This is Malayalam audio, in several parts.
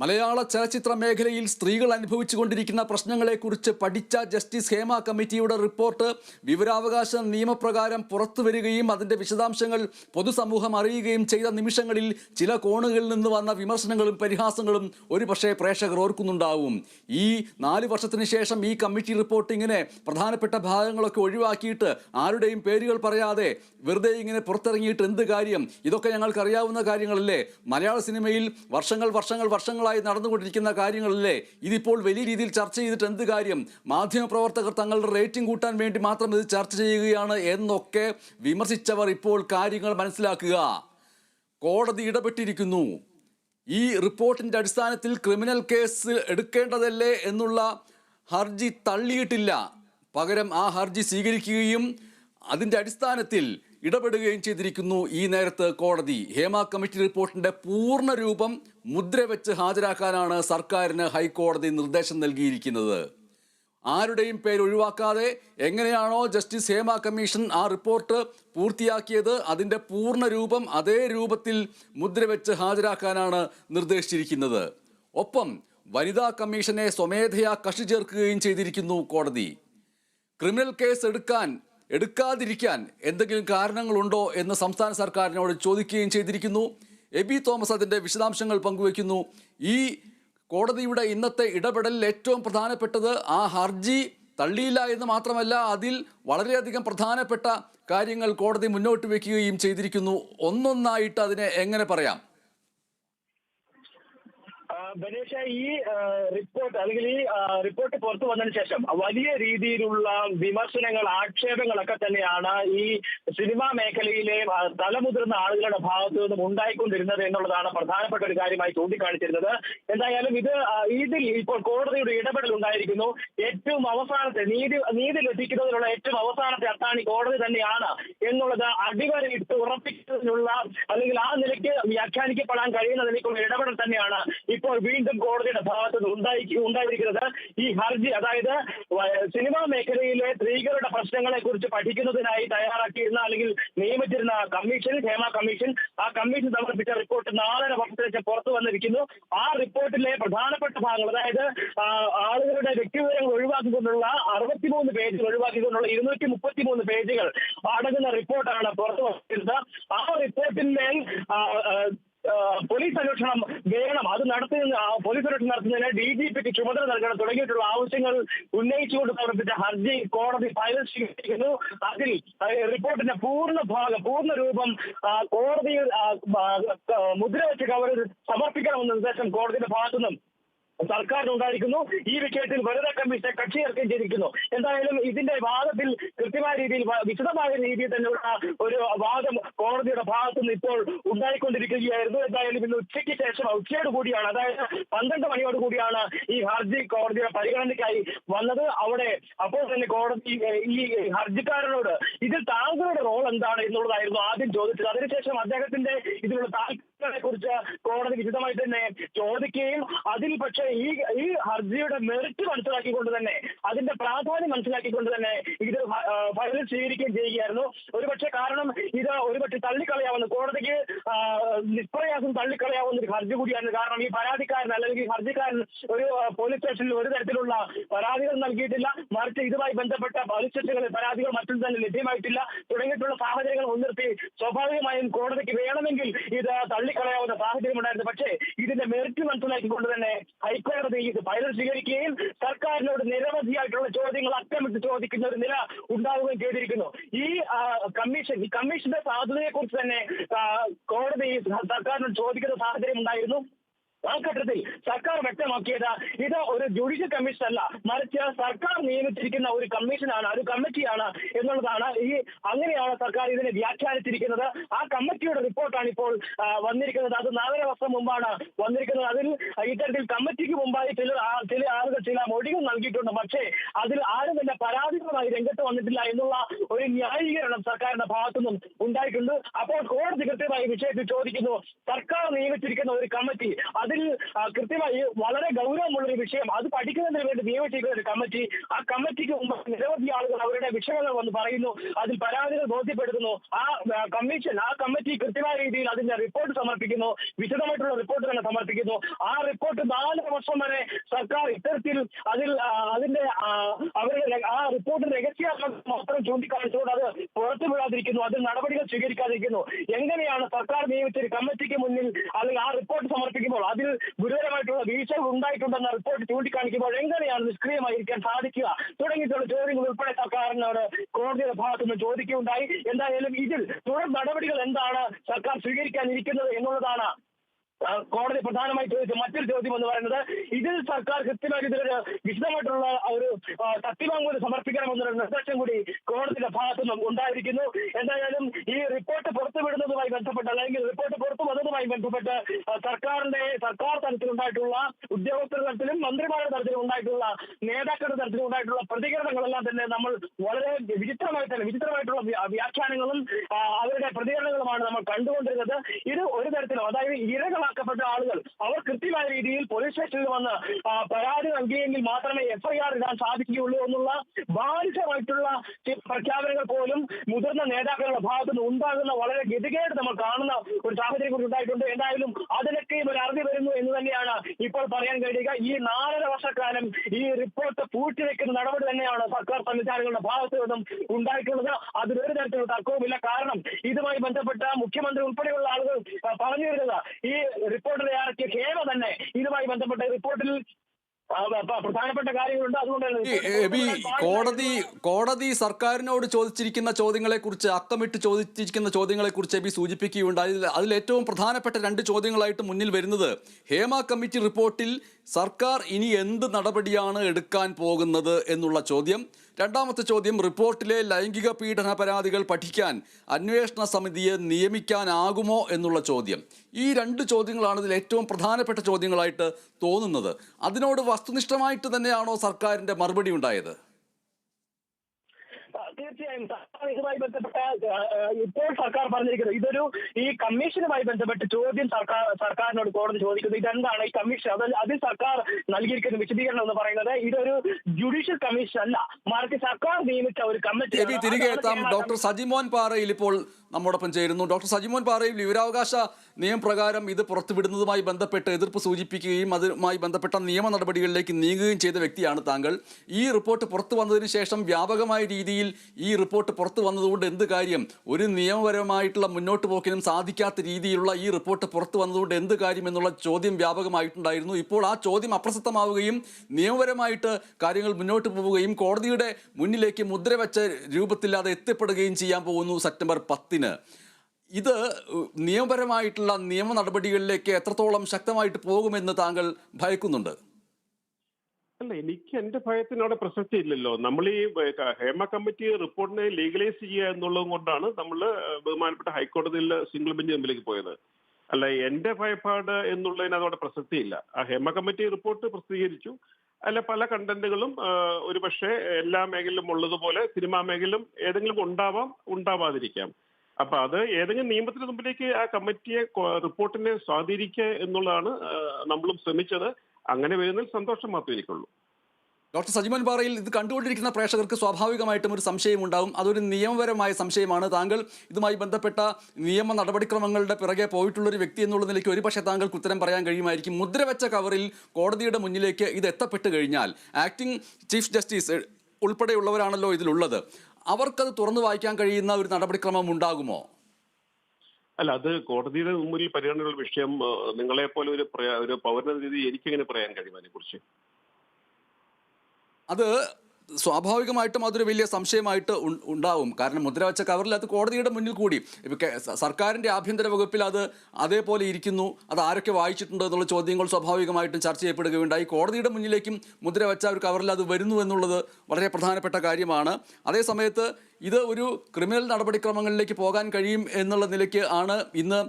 മലയാള ചലച്ചിത്ര മേഖലയിൽ സ്ത്രീകൾ അനുഭവിച്ചുകൊണ്ടിരിക്കുന്ന പ്രശ്നങ്ങളെക്കുറിച്ച് പഠിച്ച ജസ്റ്റിസ് ഹേമ കമ്മിറ്റിയുടെ റിപ്പോർട്ട് വിവരാവകാശ നിയമപ്രകാരം പുറത്തുവരികയും അതിന്റെ വിശദാംശങ്ങൾ പൊതുസമൂഹം അറിയുകയും ചെയ്ത നിമിഷങ്ങളിൽ ചില കോണുകളിൽ നിന്ന് വന്ന വിമർശനങ്ങളും പരിഹാസങ്ങളും ഒരുപക്ഷെ പ്രേക്ഷകർ ഓർക്കുന്നുണ്ടാവും. ഈ നാല് വർഷത്തിന് ശേഷം ഈ കമ്മിറ്റി റിപ്പോർട്ടിങ്ങിനെ പ്രധാനപ്പെട്ട ഭാഗങ്ങളൊക്കെ ഒഴിവാക്കിയിട്ട് ആരുടെയും പേരുകൾ പറയാതെ വെറുതെ ഇങ്ങനെ പുറത്തിറങ്ങിയിട്ട് എന്ത് കാര്യം? ഇതൊക്കെ ഞങ്ങൾക്ക് അറിയാവുന്ന കാര്യങ്ങളല്ലേ? മലയാള സിനിമയിൽ വർഷങ്ങൾ വർഷങ്ങൾ വർഷങ്ങൾ വർഷങ്ങളായി നടന്നുകൊണ്ടിരിക്കുന്ന കാര്യങ്ങളല്ലേ? ഇതിപ്പോൾ വലിയ രീതിയിൽ ചർച്ച ചെയ്തിട്ട് എന്ത് കാര്യം? മാധ്യമപ്രവർത്തകർ തങ്ങളുടെ റേറ്റിംഗ് കൂട്ടാൻ വേണ്ടി മാത്രം ഇത് ചർച്ച ചെയ്യുകയാണ് എന്നൊക്കെ വിമർശിച്ചവർ ഇപ്പോൾ കാര്യങ്ങൾ മനസ്സിലാക്കുക. കോടതി ഇടപെട്ടിരിക്കുന്നു. ഈ റിപ്പോർട്ടിന്റെ അടിസ്ഥാനത്തിൽ ക്രിമിനൽ കേസ് എടുക്കേണ്ടതല്ലേ എന്നുള്ള ഹർജി തള്ളിയിട്ടില്ല. പകരം ആ ഹർജി സ്വീകരിക്കുകയും അതിന്റെ അടിസ്ഥാനത്തിൽ ഇടപെടുകയും ചെയ്തിരിക്കുന്നു ഈ നേരത്ത് കോടതി. ഹേമ കമ്മിറ്റി റിപ്പോർട്ടിന്റെ പൂർണ രൂപം മുദ്ര വെച്ച് ഹാജരാക്കാനാണ് സർക്കാരിന് ഹൈക്കോടതി നിർദ്ദേശം നൽകിയിരിക്കുന്നത്. ആരുടെയും പേര് ഒഴിവാക്കാതെ എങ്ങനെയാണോ ജസ്റ്റിസ് ഹേമ കമ്മീഷൻ ആ റിപ്പോർട്ട് പൂർത്തിയാക്കിയത് അതിന്റെ പൂർണ രൂപം അതേ രൂപത്തിൽ മുദ്ര വെച്ച് ഹാജരാക്കാനാണ് നിർദ്ദേശിച്ചിരിക്കുന്നത്. ഒപ്പം വനിതാ കമ്മീഷനെ സ്വമേധയാ കക്ഷി ചേർക്കുകയും ചെയ്തിരിക്കുന്നു കോടതി. ക്രിമിനൽ കേസ് എടുക്കാൻ എടുക്കാതിരിക്കാൻ എന്തെങ്കിലും കാരണങ്ങളുണ്ടോ എന്ന് സംസ്ഥാന സർക്കാരിനോട് ചോദിക്കുകയും ചെയ്തിരിക്കുന്നു. എബി തോമസ് അതിന്റെ വിശദാംശങ്ങൾ പങ്കുവയ്ക്കുന്നു. ഈ കോടതിയുടെ ഇന്നത്തെ ഇടപെടലിൽ ഏറ്റവും പ്രധാനപ്പെട്ടത് ആ ഹർജി തള്ളിയില്ല എന്ന് മാത്രമല്ല അതിൽ വളരെയധികം പ്രധാനപ്പെട്ട കാര്യങ്ങൾ കോടതി മുന്നോട്ട് വയ്ക്കുകയും ചെയ്തിരിക്കുന്നു. ഒന്നൊന്നായിട്ട് അതിനെ എങ്ങനെ പറയാം? ബനേഷ ഈ റിപ്പോർട്ട് അല്ലെങ്കിൽ ഈ റിപ്പോർട്ട് പുറത്തു വന്നതിന് ശേഷം വലിയ രീതിയിലുള്ള വിമർശനങ്ങൾ ആക്ഷേപങ്ങളൊക്കെ തന്നെയാണ് ഈ സിനിമാ മേഖലയിലെ തലമുതിർന്ന ആളുകളുടെ ഭാഗത്തു നിന്നും ഉണ്ടായിക്കൊണ്ടിരുന്നത് എന്നുള്ളതാണ് പ്രധാനപ്പെട്ട ഒരു കാര്യമായി ചൂണ്ടിക്കാണിച്ചിരുന്നത്. എന്തായാലും ഇത് ഇതിൽ ഇപ്പോൾ കോടതിയുടെ ഇടപെടൽ ഉണ്ടായിരിക്കുന്നു. ഏറ്റവും അവസാനത്തെ നീതി നീതി ലഭിക്കുന്നതിനുള്ള ഏറ്റവും അവസാനത്തെ അത്താണി കോടതി തന്നെയാണ് എന്നുള്ളത് അടിവരയിട്ട് ഉറപ്പിക്കുന്നതിനുള്ള അല്ലെങ്കിൽ ആ നിലയ്ക്ക് വ്യാഖ്യാനിക്കപ്പെടാൻ കഴിയുന്ന നിലയ്ക്കുള്ള ഇടപെടൽ തന്നെയാണ് ഇപ്പോൾ വീണ്ടും കോടതിയുടെ ഭാഗത്ത് നിന്ന് ഉണ്ടായി ഉണ്ടായിരിക്കുന്നത് ഈ ഹർജി അതായത് സിനിമാ മേഖലയിലെ സ്ത്രീകളുടെ പ്രശ്നങ്ങളെ കുറിച്ച് പഠിക്കുന്നതിനായി തയ്യാറാക്കിയിരുന്ന അല്ലെങ്കിൽ നിയമിച്ചിരുന്ന കമ്മീഷൻ ക്ഷേമ കമ്മീഷൻ ആ കമ്മീഷൻ സമർപ്പിച്ച റിപ്പോർട്ട് നാലര വർഷത്തേക്ക് പുറത്തു വന്നിരിക്കുന്നു. ആ റിപ്പോർട്ടിലെ പ്രധാനപ്പെട്ട ഭാഗങ്ങൾ അതായത് ആളുകളുടെ വ്യക്തിവിവരങ്ങൾ ഒഴിവാക്കിക്കൊണ്ടുള്ള അറുപത്തിമൂന്ന് പേജുകൾ ഒഴിവാക്കിക്കൊണ്ടുള്ള ഇരുന്നൂറ്റി മുപ്പത്തിമൂന്ന് പേജുകൾ അടങ്ങുന്ന റിപ്പോർട്ടാണ് പുറത്തു വന്നിരുന്നത് ആ റിപ്പോർട്ടിന്മേൽ പോലീസ് അന്വേഷണം വേണം. അത് നടത്തുന്ന പോലീസ് അന്വേഷണം നടത്തുന്നതിന് ഡി ജി പിക്ക് ചുമതല നൽകണം. തുടങ്ങിയിട്ടുള്ള ആവശ്യങ്ങൾ ഉന്നയിച്ചുകൊണ്ട് സമർപ്പിച്ച ഹർജി കോടതി ഫയൽ സ്വീകരിക്കുന്നു. അതിൽ റിപ്പോർട്ടിന്റെ പൂർണ ഭാഗം പൂർണ രൂപം കോടതിയിൽ മുദ്ര വെച്ച് കവറിൽ സമർപ്പിക്കണമെന്ന നിർദ്ദേശം കോടതിയുടെ ഭാഗത്തുനിന്നും സർക്കാരിനുണ്ടായിരിക്കുന്നു. ഈ വിഷയത്തിൽ വനിതാ കമ്മീഷനെ കക്ഷി ചേർക്കുകയും ചെയ്തിരിക്കുന്നു. എന്തായാലും ഇതിന്റെ വാദത്തിൽ കൃത്യമായ രീതിയിൽ വിശദമായ രീതിയിൽ തന്നെയുള്ള ഒരു വാദം കോടതിയുടെ ഭാഗത്തു നിന്ന് ഇപ്പോൾ ഉണ്ടായിക്കൊണ്ടിരിക്കുകയായിരുന്നു. എന്തായാലും ഇന്ന് ഉച്ചയ്ക്ക് ശേഷം ഉച്ചയോട് കൂടിയാണ് അതായത് പന്ത്രണ്ട് മണിയോട് കൂടിയാണ് ഈ ഹർജി കോടതിയുടെ പരിഗണനയ്ക്കായി വന്നത്. അവിടെ അപ്പോൾ തന്നെ കോടതി ഈ ഹർജിക്കാരനോട് ഇതിൽ താങ്കളുടെ റോൾ എന്താണ് എന്നുള്ളതായിരുന്നു ആദ്യം ചോദിച്ചത്. അതിനുശേഷം അദ്ദേഹത്തിന്റെ ഇതിലുള്ള താല്പര്യങ്ങളെ കുറിച്ച് കോടതി വിശദമായി തന്നെ ചോദിക്കുകയും അതിൽ പക്ഷേ ഈ ഈ ഹർജിയുടെ മെറിറ്റ് മനസ്സിലാക്കിക്കൊണ്ട് തന്നെ അതിന്റെ പ്രാധാന്യം മനസ്സിലാക്കിക്കൊണ്ട് തന്നെ ഇത് ഫയൽ സ്വീകരിക്കുകയും ചെയ്യുകയായിരുന്നു. ഒരുപക്ഷെ കാരണം ഇത് ഒരുപക്ഷെ തള്ളിക്കളയാവുന്ന കോടതിക്ക് നിഷ്പ്രയാസം തള്ളിക്കളയാവുന്ന ഒരു ഹർജി കൂടിയാണ്. കാരണം ഈ പരാതിക്കാരൻ അല്ലെങ്കിൽ ഹർജിക്കാരൻ ഒരു പോലീസ് സ്റ്റേഷനിൽ ഒരു തരത്തിലുള്ള പരാതികൾ നൽകിയിട്ടില്ല. മറിച്ച് ഇതുമായി ബന്ധപ്പെട്ട പോലീസ് സ്റ്റേഷനുകളിൽ പരാതികൾ മറ്റും തന്നെ ലഭ്യമായിട്ടില്ല. തുടങ്ങിയിട്ടുള്ള സാഹചര്യങ്ങൾ മുൻനിർത്തി സ്വാഭാവികമായും കോടതിക്ക് വേണമെങ്കിൽ ഇത് തള്ളിക്കളയാവുന്ന സാഹചര്യം ഉണ്ടായിരുന്നു. പക്ഷേ ഇതിന്റെ മെറിറ്റ് മനസ്സിലാക്കിക്കൊണ്ട് തന്നെ ഹൈക്കോടതി ഇത് ഫയൽ സ്വീകരിക്കുകയും സർക്കാരിനോട് നിരവധിയായിട്ടുള്ള ചോദ്യങ്ങൾ അക്രമിച്ച് ചോദിക്കുന്ന ഒരു നില ഉണ്ടാവുകയും ചെയ്തിരിക്കുന്നു. ഈ കമ്മീഷൻ ഈ കമ്മീഷന്റെ സാധ്യതയെ കുറിച്ച് തന്നെ കോടതി സർക്കാരിനോട് ചോദിക്കുന്ന സാഹചര്യം ഉണ്ടായിരുന്നു. ആ ഘട്ടത്തിൽ സർക്കാർ വ്യക്തമാക്കിയത് ഇത് ഒരു ജുഡീഷ്യൽ കമ്മീഷൻ അല്ല. മറിച്ച് സർക്കാർ നിയമിച്ചിരിക്കുന്ന ഒരു കമ്മീഷനാണ് ഒരു കമ്മിറ്റിയാണ് എന്നുള്ളതാണ് ഈ അങ്ങനെയാണ് സർക്കാർ ഇതിനെ വ്യാഖ്യാനിച്ചിരിക്കുന്നത്. ആ കമ്മിറ്റിയുടെ റിപ്പോർട്ടാണ് ഇപ്പോൾ വന്നിരിക്കുന്നത്. അത് നാലര വർഷം മുമ്പാണ് വന്നിരിക്കുന്നത്. അതിൽ ഇത്തരത്തിൽ കമ്മിറ്റിക്ക് മുമ്പായി ചില ചില ആളുകൾ ചില മൊഴികൾ നൽകിയിട്ടുണ്ട്. പക്ഷേ അതിൽ ആരും തന്നെ പരാതികളുമായി രംഗത്ത് വന്നിട്ടില്ല എന്നുള്ള ഒരു ന്യായീകരണം സർക്കാരിന്റെ ഭാഗത്തുനിന്നും ഉണ്ടായിട്ടുണ്ട്. അപ്പോൾ കോടതി കൃത്യമായി വിഷയത്തിൽ ചോദിക്കുന്നു സർക്കാർ നിയമിച്ചിരിക്കുന്ന ഒരു കമ്മിറ്റി അതിൽ കൃത്യമായി വളരെ ഗൗരവമുള്ള ഒരു വിഷയം. അത് പഠിക്കുന്നതിന് വേണ്ടി നിയമിച്ചിരിക്കുന്ന ഒരു കമ്മിറ്റി. ആ കമ്മിറ്റിക്ക് മുമ്പ് നിരവധി ആളുകൾ അവരുടെ വിഷയങ്ങൾ വന്ന് പറയുന്നു. അതിൽ പരാതികൾ ബോധ്യപ്പെടുത്തുന്നു. ആ കമ്മീഷൻ ആ കമ്മിറ്റി കൃത്യമായ രീതിയിൽ അതിന്റെ റിപ്പോർട്ട് സമർപ്പിക്കുന്നു. വിശദമായിട്ടുള്ള റിപ്പോർട്ട് തന്നെ സമർപ്പിക്കുന്നു. ആ റിപ്പോർട്ട് നാല് വർഷം വരെ സർക്കാർ ഇത്തരത്തിൽ അതിൽ അതിന്റെ അവരുടെ ആ റിപ്പോർട്ട് രഹസ്യാത്മകം മാത്രം ചൂണ്ടിക്കാണിച്ചുകൊണ്ട് അത് പുറത്തു വിടാതിരിക്കുന്നു. അതിൽ നടപടികൾ സ്വീകരിക്കാതിരിക്കുന്നു. എങ്ങനെയാണ് സർക്കാർ നിയമിച്ച ഒരു കമ്മിറ്റിക്ക് മുന്നിൽ അല്ലെങ്കിൽ ആ റിപ്പോർട്ട് സമർപ്പിക്കുമ്പോൾ അതിൽ ഗുരുതരമായിട്ടുള്ള വീഴ്ചകൾ ഉണ്ടായിട്ടുണ്ടെന്ന റിപ്പോർട്ട് ചൂണ്ടിക്കാണിക്കുമ്പോൾ എങ്ങനെയാണ് നിഷ്ക്രിയമായിരിക്കാൻ സാധിക്കുക? തുടങ്ങിയിട്ടുള്ള ചോദ്യങ്ങൾ ഉൾപ്പെടെ സർക്കാരിനോട് കോടതിയുടെ ഭാഗത്തുനിന്ന് ചോദിക്കുകയുണ്ടായി. എന്തായാലും ഇതിൽ തുടർ നടപടികൾ എന്താണ് സർക്കാർ സ്വീകരിക്കാനിരിക്കുന്നത് എന്നുള്ളതാണ് കോടതി പ്രധാനമായി ചോദിച്ച മറ്റൊരു ചോദ്യം എന്ന് പറയുന്നത് ഇതിൽ സർക്കാർ കൃത്യമായി ഇതിലൊരു വിശദമായിട്ടുള്ള ഒരു സത്യവാങ്മൂലം സമർപ്പിക്കണമെന്നൊരു നിർദ്ദേശം കൂടി കോടതിയുടെ ഭാഗത്തു നിന്നും ഉണ്ടായിരിക്കുന്നു. എന്തായാലും ഈ റിപ്പോർട്ട് പുറത്തുവിടുന്നതുമായി ബന്ധപ്പെട്ട് അല്ലെങ്കിൽ റിപ്പോർട്ട് പുറത്തു വന്നതുമായി ബന്ധപ്പെട്ട് സർക്കാരിന്റെ സർക്കാർ തലത്തിലുണ്ടായിട്ടുള്ള ഉദ്യോഗസ്ഥരുടെ തലത്തിലും മന്ത്രിമാരുടെ തലത്തിലും ഉണ്ടായിട്ടുള്ള നേതാക്കളുടെ തലത്തിലും ഉണ്ടായിട്ടുള്ള പ്രതികരണങ്ങളെല്ലാം തന്നെ നമ്മൾ വളരെ വിചിത്രമായി തന്നെ വിചിത്രമായിട്ടുള്ള വ്യ- വ്യാഖ്യാനങ്ങളും അവരുടെ പ്രതികരണങ്ങളുമാണ് നമ്മൾ കണ്ടുകൊണ്ടിരുന്നത്. ഇത് ഒരു തരത്തിലും അതായത് ഇരകളാക്കപ്പെട്ട ആളുകൾ. അവർ കൃത്യമായ രീതിയിൽ പോലീസ് സ്റ്റേഷനിൽ വന്ന് പരാതി നൽകിയെങ്കിൽ മാത്രമേ എഫ്ഐആർ ഇടാൻ സാധിക്കുകയുള്ളൂ എന്നുള്ള ബാലിശമായിട്ടുള്ള പ്രഖ്യാപനങ്ങൾ പോലും മുതിർന്ന നേതാക്കളുടെ ഭാഗത്തു നിന്ന് ഉണ്ടാകുന്ന വളരെ ഗതികേട് നമ്മൾ കാണുന്ന ഒരു സാഹചര്യം കൂടി ഉണ്ടായിട്ടുണ്ട്. എന്തായാലും അതിനൊക്കെയും ഒരു അറിവ് വരുന്നു എന്ന് തന്നെയാണ് ഇപ്പോൾ പറയാൻ കഴിയുക. ഈ നാലര വർഷക്കാലം ഈ റിപ്പോർട്ട് പൂഴ്ത്തിവെക്കുന്ന നടപടി തന്നെയാണ് സർക്കാർ സംവിധാനങ്ങളുടെ ഭാഗത്തു നിന്നും ഉണ്ടായിട്ടുള്ളത്. അതിലൊരു തരത്തിലുള്ള തർക്കവുമില്ല. കാരണം ഇതുമായി ബന്ധപ്പെട്ട മുഖ്യമന്ത്രി ഉൾപ്പെടെയുള്ള ആളുകൾ ആ, പറഞ്ഞു വരുന്നത് ഈ റിപ്പോർട്ടിൽ ഇറക്കിയ ഹേമ തന്നെ ഇതുമായി ബന്ധപ്പെട്ട റിപ്പോർട്ടിൽ പ്രധാനപ്പെട്ട കാര്യങ്ങളുണ്ട്. അതുകൊണ്ട് കോടതി കോടതി സർക്കാരിനോട് ചോദിച്ചിരിക്കുന്ന ചോദ്യങ്ങളെ കുറിച്ച് അക്കമിട്ട് ചോദിച്ചിരിക്കുന്ന ചോദ്യങ്ങളെ കുറിച്ച് എബി സൂചിപ്പിക്കുകയുണ്ടായി. അതിൽ- അതിൽ ഏറ്റവും പ്രധാനപ്പെട്ട രണ്ട് ചോദ്യങ്ങളായിട്ട് മുന്നിൽ വരുന്നത് ഹേമ കമ്മിറ്റി റിപ്പോർട്ടിൽ സർക്കാർ ഇനി എന്ത് നടപടിയാണ് എടുക്കാൻ പോകുന്നത് എന്നുള്ള ചോദ്യം. രണ്ടാമത്തെ ചോദ്യം റിപ്പോർട്ടിലെ ലൈംഗിക പീഡന പരാതികൾ പഠിക്കാൻ അന്വേഷണ സമിതിയെ നിയമിക്കാനാകുമോ എന്നുള്ള ചോദ്യം. ഈ രണ്ട് ചോദ്യങ്ങളാണ് ഇതിൽ ഏറ്റവും പ്രധാനപ്പെട്ട ചോദ്യങ്ങളായിട്ട് തോന്നുന്നത്. അതിനോട് വസ്തുനിഷ്ഠമായിട്ട് തന്നെയാണോ സർക്കാരിന്റെ മറുപടി ഉണ്ടായത്? തീർച്ചയായും സർക്കാർ ഇതുമായി ബന്ധപ്പെട്ട ഇപ്പോൾ സർക്കാർ പറഞ്ഞിരിക്കുന്നത് ഇതൊരു ഈ കമ്മീഷനുമായി ബന്ധപ്പെട്ട് ചോദ്യം സർക്കാർ സർക്കാരിനോട് കോടതി ചോദിക്കുന്നത് ഇതെന്താണ്? ഈ കമ്മീഷൻ അത് അതിൽ സർക്കാർ നൽകിയിരിക്കുന്ന വിശദീകരണം എന്ന് പറയുന്നത് ഇതൊരു ജുഡീഷ്യൽ കമ്മീഷൻ അല്ല. മറിച്ച് സർക്കാർ നിയമിച്ച ഒരു കമ്മിറ്റി തിരികെ എത്താം. ഡോക്ടർ സജിമോൻ പാറയിൽ ഇപ്പോൾ നമ്മോടൊപ്പം ചേരുന്നു. ഡോക്ടർ സജിമോൻ പാറയിൽ വിവരാവകാശ നിയമപ്രകാരം ഇത് പുറത്തുവിടുന്നതുമായി ബന്ധപ്പെട്ട് എതിർപ്പ് സൂചിപ്പിക്കുകയും അതുമായി ബന്ധപ്പെട്ട നിയമ നടപടികളിലേക്ക് നീങ്ങുകയും ചെയ്ത വ്യക്തിയാണ് താങ്കൾ. ഈ റിപ്പോർട്ട് പുറത്തു വന്നതിന് ശേഷം വ്യാപകമായ രീതിയിൽ ഈ റിപ്പോർട്ട് പുറത്തു വന്നതുകൊണ്ട് എന്ത് കാര്യം? ഒരു നിയമപരമായിട്ടുള്ള മുന്നോട്ട് പോക്കിനും സാധിക്കാത്ത രീതിയിലുള്ള ഈ റിപ്പോർട്ട് പുറത്തു വന്നതുകൊണ്ട് എന്ത് കാര്യം എന്നുള്ള ചോദ്യം വ്യാപകമായിട്ടുണ്ടായിരുന്നു. ഇപ്പോൾ ആ ചോദ്യം അപ്രസക്തമാവുകയും നിയമപരമായിട്ട് കാര്യങ്ങൾ മുന്നോട്ട് പോവുകയും കോടതിയുടെ മുന്നിലേക്ക് മുദ്ര വെച്ച രൂപത്തില്ലാതെ എത്തിപ്പെടുകയും ചെയ്യാൻ പോകുന്നു സെപ്റ്റംബർ പത്തിന്. ഇത് നിയമപരമായിട്ടുള്ള നിയമ നടപടികളിലേക്ക് എത്രത്തോളം ശക്തമായിട്ട് പോകുമെന്ന് താങ്കൾ ഭയക്കുന്നുണ്ട്? അല്ല എനിക്ക് എന്റെ ഭയത്തിന് അവിടെ പ്രസക്തി ഇല്ലല്ലോ. നമ്മൾ ഈ ഹേമ കമ്മിറ്റി റിപ്പോർട്ടിനെ ലീഗലൈസ് ചെയ്യുക എന്നുള്ളത് കൊണ്ടാണ് നമ്മൾ ബഹുമാനപ്പെട്ട ഹൈക്കോടതിയിൽ സിംഗിൾ ബെഞ്ച് മുമ്പിലേക്ക് പോയത്. അല്ല എന്റെ ഭയപ്പാട് എന്നുള്ളതിന് അതോടെ പ്രസക്തിയില്ല ആ ഹേമ കമ്മിറ്റി റിപ്പോർട്ട് പ്രസിദ്ധീകരിച്ചു. അല്ല പല കണ്ടന്റുകളും ഒരു പക്ഷേ എല്ലാ മേഖലയിലും ഉള്ളതുപോലെ സിനിമാ മേഖലയിലും ഏതെങ്കിലും ഉണ്ടാവാം ഉണ്ടാവാതിരിക്കാം. അപ്പൊ അത് ഏതെങ്കിലും നിയമത്തിന് മുമ്പിലേക്ക് ആ കമ്മിറ്റിയെ റിപ്പോർട്ടിനെ സ്വാധീനിക്കുക എന്നുള്ളതാണ് നമ്മളും ശ്രമിച്ചത്. അങ്ങനെ വരുന്നതിൽ സന്തോഷം മാത്രമേ എനിക്കുള്ളൂ. ഡോക്ടർ സജിമോൻ പാറയിൽ ഇത് കണ്ടുകൊണ്ടിരിക്കുന്ന പ്രേക്ഷകർക്ക് സ്വാഭാവികമായിട്ടും ഒരു സംശയം ഉണ്ടാവും. അതൊരു നിയമപരമായ സംശയമാണ്. താങ്കൾ ഇതുമായി ബന്ധപ്പെട്ട നിയമ നടപടിക്രമങ്ങളുടെ പിറകെ പോയിട്ടുള്ളൊരു വ്യക്തി എന്നുള്ള നിലയ്ക്ക് ഒരുപക്ഷെ താങ്കൾക്ക് ഉത്തരം പറയാൻ കഴിയുമായിരിക്കും. മുദ്ര വെച്ച കവറിൽ കോടതിയുടെ മുന്നിലേക്ക് ഇത് എത്തപ്പെട്ട് കഴിഞ്ഞാൽ ആക്ടിംഗ് ചീഫ് ജസ്റ്റിസ് ഉൾപ്പെടെയുള്ളവരാണല്ലോ ഇതിലുള്ളത്. അവർക്കത് തുറന്നു വായിക്കാൻ കഴിയുന്ന ഒരു നടപടിക്രമം ഉണ്ടാകുമോ? അല്ല അത് കോടതിയുടെ മുമ്പിൽ പരിഗണനയുള്ള വിഷയം നിങ്ങളെ പോലെ ഒരു ഒരു പൗരന രീതി എനിക്കെങ്ങനെ പറയാൻ കഴിയും അതിനെക്കുറിച്ച്? അത് സ്വാഭാവികമായിട്ടും അതൊരു വലിയ സംശയമായിട്ട് ഉണ്ടാവും. കാരണം മുദ്രവച്ച കവറിൽ അത് കോടതിയുടെ മുന്നിൽ കൂടി. സർക്കാരിന്റെ ആഭ്യന്തര വകുപ്പിൽ അത് അതേപോലെ ഇരിക്കുന്നു. അത് ആരൊക്കെ വായിച്ചിട്ടുണ്ട് എന്നുള്ള ചോദ്യങ്ങൾ സ്വാഭാവികമായിട്ടും ചർച്ച ചെയ്യപ്പെടുകയുണ്ടായി. കോടതിയുടെ മുന്നിലേക്കും മുദ്രവച്ച ഒരു കവറിൽ അത് വരുന്നു എന്നുള്ളത് വളരെ പ്രധാനപ്പെട്ട കാര്യമാണ്. അതേസമയത്ത് ഇത് ഒരു ക്രിമിനൽ നടപടിക്രമങ്ങളിലേക്ക് പോകാൻ കഴിയും എന്നുള്ള നിലയ്ക്ക് ആണ് ഇന്ന്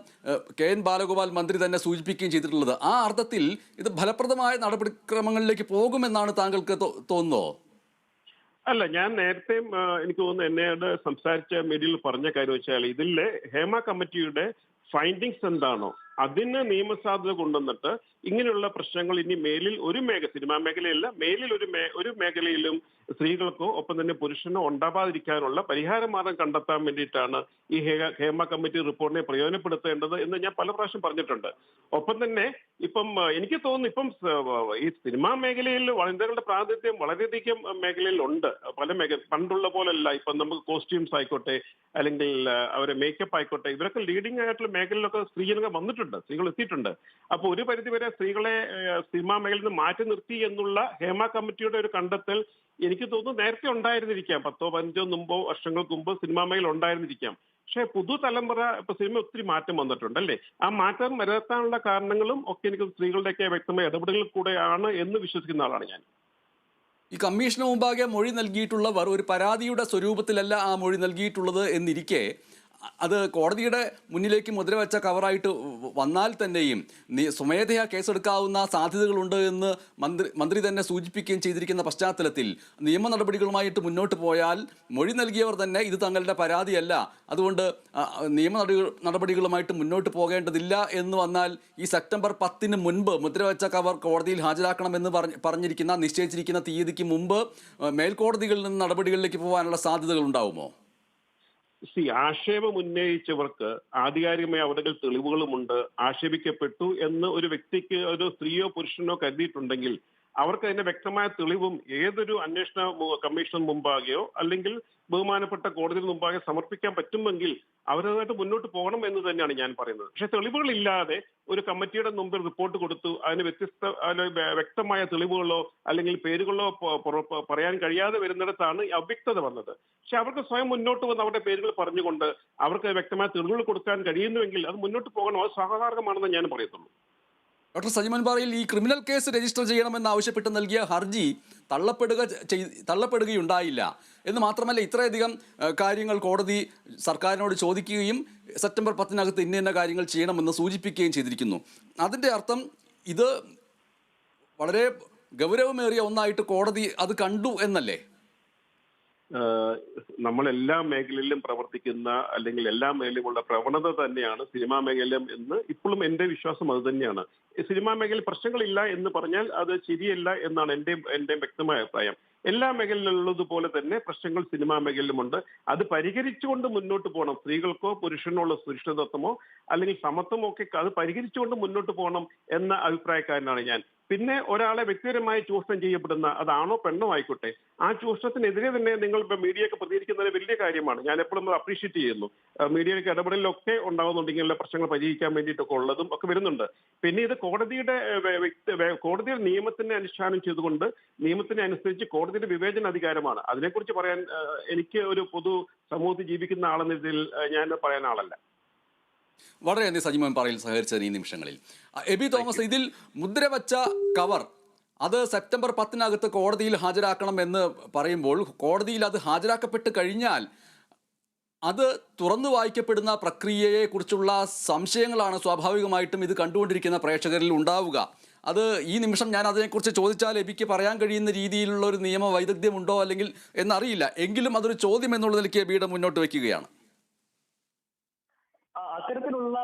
കെ എൻ ബാലഗോപാൽ മന്ത്രി തന്നെ സൂചിപ്പിക്കുകയും ചെയ്തിട്ടുള്ളത്. ആ അർത്ഥത്തിൽ ഇത് ഫലപ്രദമായ നടപടിക്രമങ്ങളിലേക്ക് പോകുമെന്നാണ് താങ്കൾക്ക് തോന്നുന്നോ? അല്ല ഞാൻ നേരത്തെ എനിക്ക് തോന്നുന്നു എന്നോട് സംസാരിച്ച മീഡിയയിൽ പറഞ്ഞ കാര്യം വെച്ചാൽ ഇതിലെ ഹേമ കമ്മിറ്റിയുടെ ഫൈൻഡിങ്സ് എന്താണോ അതിന് നിയമസാധുത കൊണ്ടുവന്നിട്ട് ഇങ്ങനെയുള്ള പ്രശ്നങ്ങൾ ഇനി മേലിൽ ഒരു മേഖല സിനിമാ മേഖലയല്ല മേലിൽ ഒരു ഒരു മേഖലയിലും സ്ത്രീകൾക്കോ ഒപ്പം തന്നെ പുരുഷനോ ഉണ്ടാവാതിരിക്കാനുള്ള പരിഹാര മാർഗം കണ്ടെത്താൻ വേണ്ടിയിട്ടാണ് ഈ ഹേമ കമ്മിറ്റി റിപ്പോർട്ടിനെ പ്രയോജനപ്പെടുത്തേണ്ടത് എന്ന് ഞാൻ പല പ്രാവശ്യം പറഞ്ഞിട്ടുണ്ട്. ഒപ്പം തന്നെ ഇപ്പം എനിക്ക് തോന്നുന്നു ഇപ്പം ഈ സിനിമാ മേഖലയിൽ വനിതകളുടെ പ്രാതിനിധ്യം വളരെയധികം മേഖലയിൽ ഉണ്ട്. പല മേഖല പണ്ടുള്ള പോലല്ല ഇപ്പം നമുക്ക് കോസ്റ്റ്യൂംസ് ആയിക്കോട്ടെ അല്ലെങ്കിൽ അവരെ മേക്കപ്പ് ആയിക്കോട്ടെ ഇവരൊക്കെ ലീഡിംഗ് ആയിട്ടുള്ള മേഖലയിലൊക്കെ സ്ത്രീജനങ്ങൾ വന്നിട്ടുണ്ട് സ്ത്രീകൾ എത്തിയിട്ടുണ്ട്. അപ്പോൾ ഒരു പരിധിവരെ സ്ത്രീകളെ സിനിമാ മേഖലയിൽ നിന്ന് മാറ്റി നിർത്തി എന്നുള്ള ഹേമ കമ്മിറ്റിയുടെ ഒരു കണ്ടെത്തൽ എനിക്ക് തോന്നുന്നു നേരത്തെ ഉണ്ടായിരുന്നിരിക്കാം. പത്തോ പതിനഞ്ചോ മുമ്പോ വർഷങ്ങൾക്ക് മുമ്പ് സിനിമാ മേഖല ഉണ്ടായിരുന്നിരിക്കാം. പക്ഷേ പുതുതലമുറ ഇപ്പൊ സിനിമ ഒത്തിരി മാറ്റം വന്നിട്ടുണ്ട് അല്ലേ? ആ മാറ്റം വരുത്താനുള്ള കാരണങ്ങളും ഒക്കെ എനിക്ക് സ്ത്രീകളുടെയൊക്കെ വ്യക്തമായ ഇടപെടലുകൾ കൂടെയാണ് എന്ന് വിശ്വസിക്കുന്ന ആളാണ് ഞാൻ. ഈ കമ്മീഷന് മുമ്പാകെ മൊഴി നൽകിയിട്ടുള്ളവർ ഒരു പരാതിയുടെ സ്വരൂപത്തിലല്ല ആ മൊഴി നൽകിയിട്ടുള്ളത് എന്നിരിക്കെ അത് കോടതിയുടെ മുന്നിലേക്ക് മുദ്രവെച്ച കവറായിട്ട് വന്നാൽ തന്നെയും സ്വമേധയാ കേസെടുക്കാവുന്ന സാധ്യതകളുണ്ട് എന്ന് മന്ത്രി മന്ത്രി തന്നെ സൂചിപ്പിക്കുകയും ചെയ്തിരിക്കുന്ന പശ്ചാത്തലത്തിൽ നിയമ നടപടികളുമായിട്ട് മുന്നോട്ട് പോയാൽ മൊഴി നൽകിയവർ തന്നെ ഇത് തങ്ങളുടെ പരാതിയല്ല. അതുകൊണ്ട് നിയമ നടപടികളുമായിട്ട് മുന്നോട്ട് പോകേണ്ടതില്ല എന്ന് വന്നാൽ ഈ സെപ്റ്റംബർ പത്തിന് മുൻപ് മുദ്രവെച്ച കവർ കോടതിയിൽ ഹാജരാക്കണമെന്ന് പറഞ്ഞ് പറഞ്ഞിരിക്കുന്ന നിശ്ചയിച്ചിരിക്കുന്ന തീയതിക്ക് മുമ്പ് മേൽക്കോടതികളിൽ നിന്ന് നടപടികളിലേക്ക് പോകാനുള്ള സാധ്യതകൾ ഉണ്ടാവുമോ? സി ആക്ഷേപം ഉന്നയിച്ചവർക്ക് ആധികാരികമായ അവരുടെ തെളിവുകളുമുണ്ട് ആക്ഷേപിക്കപ്പെട്ടു എന്ന് ഒരു വ്യക്തിക്ക് ഒരു സ്ത്രീയോ പുരുഷനോ കരുതിയിട്ടുണ്ടെങ്കിൽ അവർക്ക് അതിന്റെ വ്യക്തമായ തെളിവും ഏതൊരു അന്വേഷണ കമ്മീഷന് മുമ്പാകെയോ അല്ലെങ്കിൽ ബഹുമാനപ്പെട്ട കോടതി മുമ്പാകെ സമർപ്പിക്കാൻ പറ്റുമെങ്കിൽ അവരതായിട്ട് മുന്നോട്ട് പോകണം എന്ന് തന്നെയാണ് ഞാൻ പറയുന്നത്. പക്ഷെ തെളിവുകളില്ലാതെ ഒരു കമ്മിറ്റിയുടെ മുമ്പിൽ റിപ്പോർട്ട് കൊടുത്തു അതിന് വ്യത്യസ്ത വ്യക്തമായ തെളിവുകളോ അല്ലെങ്കിൽ പേരുകളോ പറയാൻ കഴിയാതെ വരുന്നിടത്താണ് അവ്യക്തത വന്നത്. പക്ഷെ അവർക്ക് സ്വയം മുന്നോട്ട് വന്ന് അവരുടെ പേരുകൾ പറഞ്ഞുകൊണ്ട് അവർക്ക് വ്യക്തമായ തെളിവുകൾ കൊടുക്കാൻ കഴിയുന്നുവെങ്കിൽ അത് മുന്നോട്ട് പോകണം. അത് സഹകാരകമാണെന്ന് ഞാൻ പറയത്തുള്ളൂ. ഡോക്ടർ സജിമൻ പാറയിൽ ഈ ക്രിമിനൽ കേസ് രജിസ്റ്റർ ചെയ്യണമെന്ന് ആവശ്യപ്പെട്ട് നൽകിയ ഹർജി തള്ളപ്പെടുക തള്ളപ്പെടുകയുണ്ടായില്ല. എന്ന് മാത്രമല്ല ഇത്രയധികം കാര്യങ്ങൾ കോടതി സർക്കാരിനോട് ചോദിക്കുകയും സെപ്റ്റംബർ പത്തിനകത്ത് ഇന്ന ഇന്ന കാര്യങ്ങൾ ചെയ്യണമെന്ന് സൂചിപ്പിക്കുകയും ചെയ്തിരിക്കുന്നു. അതിന്റെ അർത്ഥം ഇത് വളരെ ഗൗരവമേറിയ ഒന്നായിട്ട് കോടതി അത് കണ്ടു എന്നല്ലേ? നമ്മൾ എല്ലാ മേഖലയിലും പ്രവർത്തിക്കുന്ന അല്ലെങ്കിൽ എല്ലാ മേഖലയിലുമുള്ള പ്രവണത തന്നെയാണ് സിനിമാ മേഖല എന്ന് ഇപ്പോഴും എന്റെ വിശ്വാസം അത് തന്നെയാണ്. സിനിമാ മേഖലയിൽ പ്രശ്നങ്ങളില്ല എന്ന് പറഞ്ഞാൽ അത് ശരിയല്ല എന്നാണ് എന്റെ എന്റെ വ്യക്തമായ അഭിപ്രായം. എല്ലാ മേഖലയിലുള്ളതുപോലെ തന്നെ പ്രശ്നങ്ങൾ സിനിമാ മേഖലയിലുമുണ്ട്. അത് പരിഹരിച്ചുകൊണ്ട് മുന്നോട്ട് പോകണം. സ്ത്രീകൾക്കോ പുരുഷനോ ഉള്ള സുരക്ഷിതത്വമോ അല്ലെങ്കിൽ സമത്വമോ ഒക്കെ അത് പരിഹരിച്ചുകൊണ്ട് മുന്നോട്ട് പോകണം എന്ന അഭിപ്രായക്കാരനാണ് ഞാൻ. പിന്നെ ഒരാളെ വ്യക്തിപരമായി ചൂഷണം ചെയ്യപ്പെടുന്ന അതാണോ പെണ്ണോ ആയിക്കോട്ടെ ആ ചൂഷണത്തിനെതിരെ തന്നെ നിങ്ങൾ ഇപ്പൊ മീഡിയയൊക്കെ പ്രതികരിക്കുന്നത് വലിയ കാര്യമാണ്. ഞാൻ എപ്പോഴും അപ്രീഷിയേറ്റ് ചെയ്യുന്നു. മീഡിയയ്ക്ക് ഇടപെടലിലൊക്കെ ഉണ്ടാകുന്നുണ്ട് ഇങ്ങനെയുള്ള പ്രശ്നങ്ങൾ പരിഹരിക്കാൻ വേണ്ടിയിട്ടൊക്കെ ഉള്ളതും ഒക്കെ വരുന്നുണ്ട്. പിന്നെ ഇത് കോടതിയുടെ കോടതിയുടെ നിയമത്തിനെ അനുഷ്ഠാനം ചെയ്തുകൊണ്ട് നിയമത്തിനെ അനുസരിച്ച് കോടതിയുടെ വിവേചന അധികാരമാണ്. അതിനെക്കുറിച്ച് പറയാൻ എനിക്ക് ഒരു പൊതു സമൂഹത്തിൽ ജീവിക്കുന്ന ആളെന്ന രീതിയിൽ ഞാൻ പറയാൻ ആളല്ല. വളരെ നന്ദി സജിമോൻ പറയിൽ സഹകരിച്ചതിന് ഈ നിമിഷങ്ങളിൽ. എബി തോമസ് ഇതിൽ മുദ്രവച്ച കവർ അത് സെപ്റ്റംബർ പത്തിനകത്ത് കോടതിയിൽ ഹാജരാക്കണം എന്ന് പറയുമ്പോൾ കോടതിയിൽ അത് ഹാജരാക്കപ്പെട്ട് കഴിഞ്ഞാൽ അത് തുറന്നു വായിക്കപ്പെടുന്ന പ്രക്രിയയെ കുറിച്ചുള്ള സംശയങ്ങളാണ് സ്വാഭാവികമായിട്ടും ഇത് കണ്ടുകൊണ്ടിരിക്കുന്ന പ്രേക്ഷകരിൽ ഉണ്ടാവുക. അത് ഈ നിമിഷം ഞാൻ അതിനെക്കുറിച്ച് ചോദിച്ചാൽ എബിക്ക് പറയാൻ കഴിയുന്ന രീതിയിലുള്ള ഒരു നിയമ വൈദഗ്ധ്യമുണ്ടോ അല്ലെങ്കിൽ എന്നറിയില്ല. എങ്കിലും അതൊരു ചോദ്യം എന്നുള്ള നിലയ്ക്ക് എബിയുടെ മുന്നോട്ട് വയ്ക്കുകയാണ്. അത്തരത്തിലുള്ള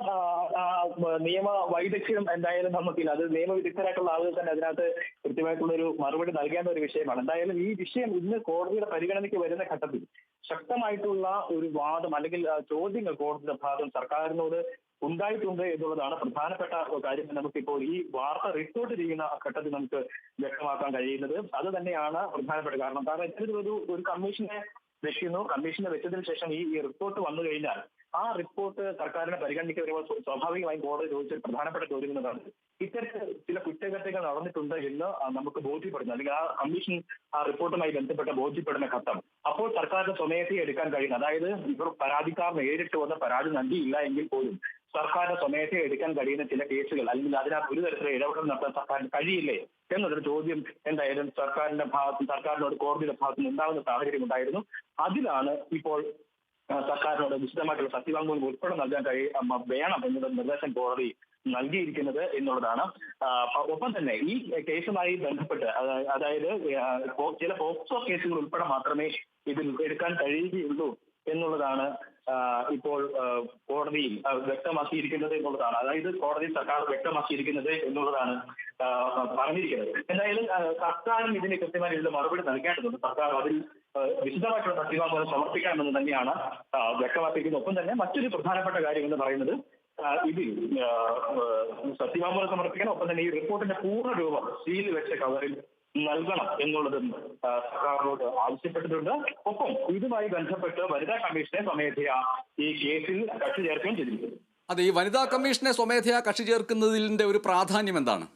നിയമ വൈദഗ്ധ്യം എന്തായാലും നമുക്കില്ല. അത് നിയമവിദഗ്ധരായിട്ടുള്ള ആളുകൾ തന്നെ അതിനകത്ത് കൃത്യമായിട്ടുള്ള ഒരു മറുപടി നൽകേണ്ട ഒരു വിഷയമാണ്. എന്തായാലും ഈ വിഷയം ഇന്ന് കോടതിയുടെ പരിഗണനയ്ക്ക് വരുന്ന ഘട്ടത്തിൽ ശക്തമായിട്ടുള്ള ഒരു വാദം അല്ലെങ്കിൽ ചോദ്യങ്ങൾ കോടതിയുടെ ഭാഗം സർക്കാരിനോട് ഉണ്ടായിട്ടുണ്ട് എന്നുള്ളതാണ് പ്രധാനപ്പെട്ട കാര്യം നമുക്കിപ്പോൾ ഈ വാർത്ത റിപ്പോർട്ട് ചെയ്യുന്ന ഘട്ടത്തിൽ നമുക്ക് വ്യക്തമാക്കാൻ കഴിയുന്നത്. അത് തന്നെയാണ് പ്രധാനപ്പെട്ട കാരണം. കാരണം ഇത്തരത്തിലൊരു ഒരു കമ്മീഷനെ വെക്കുന്നു. കമ്മീഷനെ വെച്ചതിന് ശേഷം ഈ റിപ്പോർട്ട് വന്നു കഴിഞ്ഞാൽ ആ റിപ്പോർട്ട് സർക്കാരിനെ പരിഗണിക്കുക വരുമ്പോൾ സ്വ- സ്വാഭാവികമായും കോടതി ചോദിച്ച പ്രധാനപ്പെട്ട ചോദ്യം എന്നതാണ് ഇത്തരത്തിൽ ചില കുറ്റകൃത്യങ്ങൾ നടന്നിട്ടുണ്ട് എന്ന് നമുക്ക് ബോധ്യപ്പെടുന്നു. അല്ലെങ്കിൽ ആ കമ്മീഷൻ ആ റിപ്പോർട്ടുമായി ബന്ധപ്പെട്ട ബോധ്യപ്പെടുന്ന ഘട്ടം. അപ്പോൾ സർക്കാരിന് സ്വമേധയെ എടുക്കാൻ കഴിയുന്ന അതായത് ഇവർ പരാതിക്കാർ നേരിട്ട് വന്ന് പരാതി നൽകിയില്ല എങ്കിൽ പോലും സർക്കാരിന്റെ സ്വമേധയെ എടുക്കാൻ കഴിയുന്ന ചില കേസുകൾ അല്ലെങ്കിൽ അതിനകത്ത് ഒരു തരത്തിലുള്ള ഇടപെടൽ നടത്താൻ സർക്കാരിന് കഴിയില്ലേ എന്നൊരു ചോദ്യം എന്തായാലും സർക്കാരിന്റെ ഭാഗത്തും സർക്കാരിനോട് കോടതിയുടെ ഭാഗത്തും ഉണ്ടാകുന്ന സാഹചര്യം ഉണ്ടായിരുന്നു. അതിലാണ് ഇപ്പോൾ സർക്കാരിനോട് വിശദമായിട്ടുള്ള സത്യവാങ്മൂലം ഉൾപ്പെടെ നൽകാൻ കഴി വേണം എന്നുള്ള നിർദ്ദേശം കോടതി നൽകിയിരിക്കുന്നത് എന്നുള്ളതാണ്. ഒപ്പം തന്നെ ഈ കേസുമായി ബന്ധപ്പെട്ട് അതായത് ചില പോക്സോ കേസുകൾ ഉൾപ്പെടെ മാത്രമേ ഇതിൽ എടുക്കാൻ കഴിയുകയുള്ളൂ എന്നുള്ളതാണ് ഇപ്പോൾ കോടതിയിൽ വ്യക്തമാക്കിയിരിക്കുന്നത് എന്നുള്ളതാണ്. അതായത് കോടതി സർക്കാർ വ്യക്തമാക്കിയിരിക്കുന്നത് എന്നുള്ളതാണ് പറഞ്ഞിരിക്കുന്നത്. എന്തായാലും സർക്കാരും ഇതിന് കൃത്യമായി ഇതിന്റെ മറുപടി നൽകേണ്ടതുണ്ട്. സർക്കാർ അതിൽ വിശദമായിട്ടുള്ള സത്യവാങ്മൂലം സമർപ്പിക്കാമെന്ന് തന്നെയാണ് വ്യക്തമാക്കിയിരിക്കുന്നത്. ഒപ്പം തന്നെ മറ്റൊരു പ്രധാനപ്പെട്ട കാര്യം എന്ന് പറയുന്നത് ഇതിൽ സത്യവാങ്മൂലം സമർപ്പിക്കണം. ഒപ്പം തന്നെ ഈ റിപ്പോർട്ടിന്റെ പൂർണ രൂപം സീൽ വെച്ച കവറിൽ നൽകണം എന്നുള്ളതും സർക്കാരിനോട് ആവശ്യപ്പെട്ടിട്ടുണ്ട്. ഒപ്പം ഇതുമായി ബന്ധപ്പെട്ട് വനിതാ കമ്മീഷനെ സ്വമേധയാ ഈ കേസിൽ കക്ഷി ചേർക്കുകയും ചെയ്തിട്ടുണ്ട് അതെ ഈ വനിതാ കമ്മീഷനെ സ്വമേധയാ കക്ഷി ചേർക്കുന്നതിന്റെ ഒരു പ്രാധാന്യം എന്താണ്?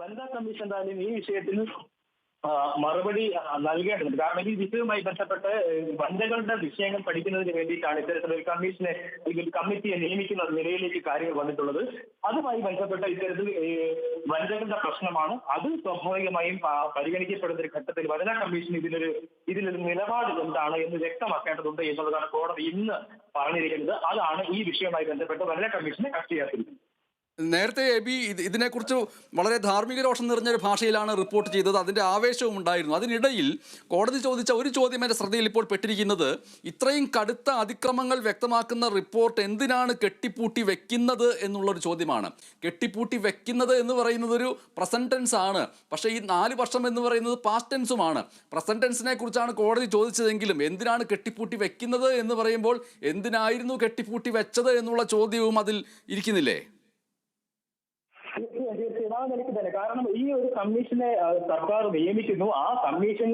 വനിതാ കമ്മീഷൻ എന്തായാലും ഈ വിഷയത്തിൽ മറുപടി നൽകേണ്ടതുണ്ട്. കാരണം ഈ വിഷയവുമായി ബന്ധപ്പെട്ട് വനിതകളുടെ വിഷയങ്ങൾ പഠിക്കുന്നതിന് വേണ്ടിയിട്ടാണ് ഇത്തരത്തിലൊരു കമ്മീഷനെ അല്ലെങ്കിൽ കമ്മിറ്റിയെ നിയമിക്കുന്ന നിലയിലേക്ക് കാര്യങ്ങൾ വന്നിട്ടുള്ളത്. അതുമായി ബന്ധപ്പെട്ട ഇത്തരത്തിൽ വനിതകളുടെ പ്രശ്നമാണ്. അത് സ്വാഭാവികമായും പരിഗണിക്കപ്പെടുന്ന ഒരു ഘട്ടത്തിൽ വനിതാ കമ്മീഷൻ ഇതിനൊരു ഇതിലൊരു നിലപാട് എന്താണ് എന്ന് വ്യക്തമാക്കേണ്ടതുണ്ട് എന്നുള്ളതാണ് കോടതി ഇന്ന് പറഞ്ഞിരിക്കുന്നത്. അതാണ് ഈ വിഷയവുമായി ബന്ധപ്പെട്ട് വനിതാ കമ്മീഷനെ കക്ഷി ചേർത്തിരിക്കുന്നത് നേരത്തെ എബി ഇത് ഇതിനെക്കുറിച്ച് വളരെ ധാർമ്മിക രോഷം നിറഞ്ഞൊരു ഭാഷയിലാണ് റിപ്പോർട്ട് ചെയ്തത്. അതിന്റെ ആവേശവും ഉണ്ടായിരുന്നു. അതിനിടയിൽ കോടതി ചോദിച്ച ഒരു ചോദ്യം എന്റെ ശ്രദ്ധയിൽ ഇപ്പോൾ പെട്ടിരിക്കുന്നത് ഇത്രയും കടുത്ത അതിക്രമങ്ങൾ വ്യക്തമാക്കുന്ന റിപ്പോർട്ട് എന്തിനാണ് കെട്ടിപ്പൂട്ടി വെക്കുന്നത് എന്നുള്ളൊരു ചോദ്യമാണ്. കെട്ടിപ്പൂട്ടി വെക്കുന്നത് എന്ന് പറയുന്നത് ഒരു പ്രസന്റൻസ് ആണ്. പക്ഷേ ഈ നാല് വർഷം എന്ന് പറയുന്നത് പാസ്റ്റ് ടെൻസുമാണ് പ്രസന്റ് ടെൻസിനെ കുറിച്ചാണ് കോടതി ചോദിച്ചതെങ്കിലും എന്തിനാണ് കെട്ടിപ്പൂട്ടി വെക്കുന്നത് എന്ന് പറയുമ്പോൾ എന്തിനായിരുന്നു കെട്ടിപ്പൂട്ടി വെച്ചത് എന്നുള്ള ചോദ്യവും അതിൽ ഇരിക്കുന്നില്ലേ തീർച്ചയായും ആ നിലയ്ക്ക് തന്നെ കാരണം ഈ ഒരു കമ്മീഷനെ സർക്കാർ നിയമിക്കുന്നു. ആ കമ്മീഷൻ